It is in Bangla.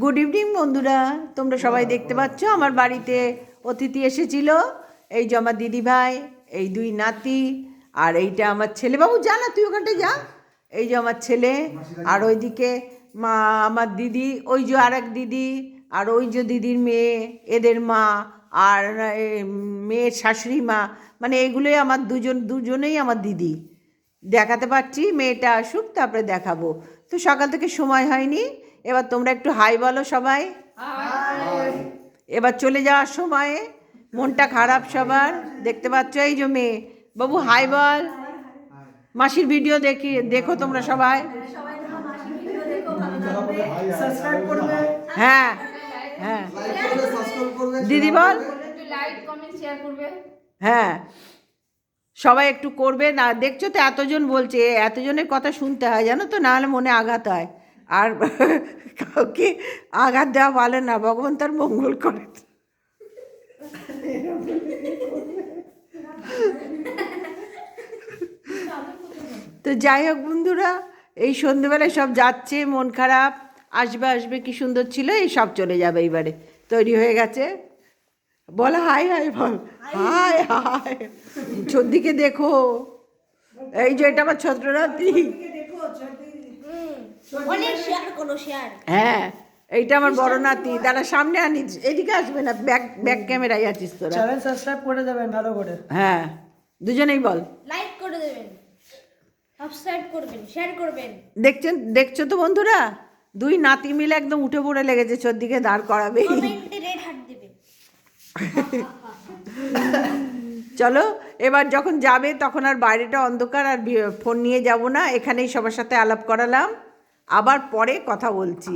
গুড ইভিনিং বন্ধুরা। তোমরা সবাই দেখতে পাচ্ছ, আমার বাড়িতে অতিথি এসেছিল। এই যে আমার দিদিভাই এই দুই নাতি, আর এইটা আমার ছেলে। বাবু, যা না, তুই ওখানটা যা। এই যে আমার ছেলে, আর ওইদিকে মা, আমার দিদি, ওই যে আর এক দিদি, আর ওই যে দিদির মেয়ে, এদের মা, আর মেয়ের শাশুড়ি মা। মানে এগুলোই আমার দুজন, দুজনেই আমার দিদি। দেখাতে পারছি মেয়েটা আসুক তারপরে দেখাবো। তো সকাল থেকে সময় হয়নি এবার তোমরা একটু হাই বলো সবাই। এবার চলে যাওয়ার সময়ে মনটা খারাপ সবার দেখতে পাচ্ছ এই যে মেয়ে। বাবু হাই বল। মাসির ভিডিও দেখি দেখো তোমরা সবাই। হ্যাঁ হ্যাঁ। লাইক করবে সাবস্ক্রাইব করবে। দিদি বল। একটু লাইক কমেন্ট শেয়ার করবে। হ্যাঁ। সবাই একটু করবে। না, দেখছ তো এতজন বলছে এতজনের কথা শুনতে হয়, জানো তো? নাহলে মনে আঘাত হয়। আর কাউকে আঘাত দেওয়া ভালো না, ভগবান তার মঙ্গল করে। তো যাই হোক বন্ধুরা, এই সন্ধেবেলায় সব যাচ্ছে, মন খারাপ, আসবে আসবে, কি সুন্দর ছিল, এই সব চলে যাবে এইবারে তৈরি হয়ে গেছে। বল হাই হাই বল। হাই হাই। দিকে দেখো। এই যে এটা আমার শেয়ার হ্যাঁ এইটা আমার বড় নাতি তারা সামনে আনিস। এদিকে আসবে না ব্যাক ব্যাক ক্যামেরায় আছিস তোরা। চ্যানেল সাবস্ক্রাইব করে দেবেন ভালো করে। হ্যাঁ দুজনেই বল। লাইক করে দেবেন। সাবস্ক্রাইব করবেন শেয়ার করবেন। দেখছেন দেখছ তো বন্ধুরা? দুই নাতি মিলে একদম উঠে পড়ে লেগেছে চোর দিকে দাঁড় করাবে চলো, এবার যখন যাবে তখন আর বাইরেটা অন্ধকার আর ফোন নিয়ে যাব না। এখানেই সবার সাথে আলাপ করালাম। আবার পরে কথা বলছি।